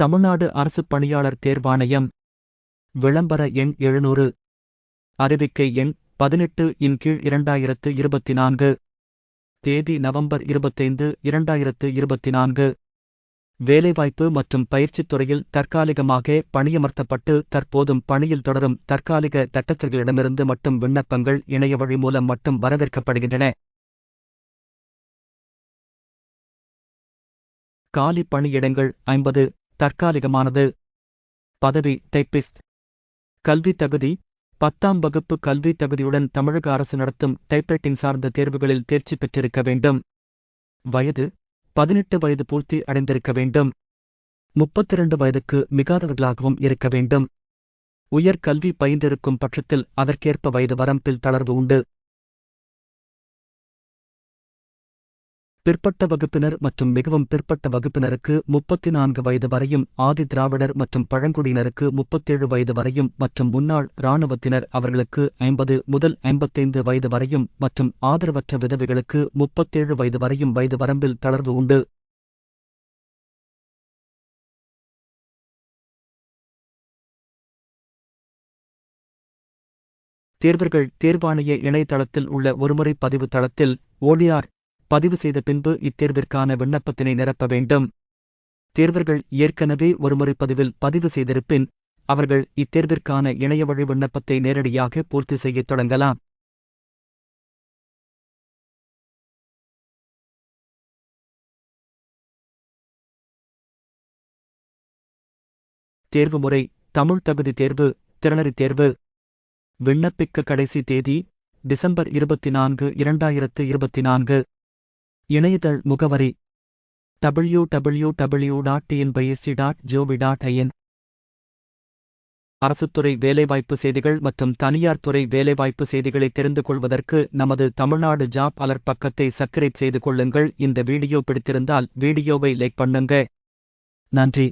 தமிழ்நாடு அரசு பணியாளர் தேர்வாணையம். விளம்பர எண் எழுநூறு. அறிவிக்கை எண் பதினெட்டு இன் கீழ் இரண்டாயிரத்து இருபத்தி நான்கு தேதி நவம்பர் இருபத்தைந்து இரண்டாயிரத்து இருபத்தி நான்கு வேலைவாய்ப்பு மற்றும் பயிற்சித் துறையில் தற்காலிகமாக பணியமர்த்தப்பட்டு தற்போதும் பணியில் தொடரும் தற்காலிக தட்டச்சர்களிடமிருந்து மட்டும் விண்ணப்பங்கள் இணைய வழி மூலம் மட்டும் வரவேற்கப்படுகின்றன. காலி பணியிடங்கள் ஐம்பது. தற்காலிகமானது. பதவி டைப்பிஸ்ட். கல்வி தகுதி. பத்தாம் வகுப்பு கல்வி தகுதியுடன் தமிழக அரசு நடத்தும் டைப்ரைட்டிங் சார்ந்த தேர்வுகளில் தேர்ச்சி பெற்றிருக்க வேண்டும். வயது பதினெட்டு வயது பூர்த்தி அடைந்திருக்க வேண்டும். முப்பத்திரண்டு வயதுக்கு மிகாதவர்களாகவும் இருக்க வேண்டும். உயர் கல்வி பயின்றிருக்கும் பட்சத்தில் அதற்கேற்ப வயது வரம்பில் தளர்வு உண்டு. பிற்பட்ட வகுப்பினர் மற்றும் மிகவும் பிற்பட்ட வகுப்பினருக்கு முப்பத்தி நான்கு வயது வரையும் ஆதி திராவிடர் மற்றும் பழங்குடியினருக்கு முப்பத்தேழு வயது வரையும் மற்றும் முன்னாள் இராணுவத்தினர் அவர்களுக்கு ஐம்பது முதல் ஐம்பத்தைந்து வயது வரையும் மற்றும் ஆதரவற்ற விதவைகளுக்கு முப்பத்தேழு வயது வரையும் வயது வரம்பில் தளர்வு உண்டு. தேர்வர்கள் தேர்வாணைய இணையதளத்தில் உள்ள ஒருமுறை பதிவு தளத்தில் ஓடிஆர் பதிவு செய்த பின்பு இத்தேர்விற்கான விண்ணப்பத்தினை நிரப்ப வேண்டும். தேர்வர்கள் ஏற்கனவே ஒருமுறை பதிவில் பதிவு செய்திருப்பின் அவர்கள் இத்தேர்விற்கான இணைய வழி விண்ணப்பத்தை நேரடியாக பூர்த்தி செய்யத் தொடங்கலாம். தேர்வு முறை தமிழ் தகுதி தேர்வு திறனறி தேர்வு. விண்ணப்பிக்க கடைசி தேதி டிசம்பர் இருபத்தி நான்கு இரண்டாயிரத்து இருபத்தி நான்கு. இணையதள் முகவரி W W W dot TNPSC dot gov dot in அரசுத்துறை வேலைவாய்ப்பு செய்திகள் மற்றும் தனியார் துறை வேலைவாய்ப்பு செய்திகளை தெரிந்து கொள்வதற்கு நமது தமிழ்நாடு ஜாப் அலர் பக்கத்தை சப்ஸ்கிரைப் செய்து கொள்ளுங்கள். இந்த வீடியோ பிடித்திருந்தால் வீடியோவை லைக் பண்ணுங்க. நன்றி.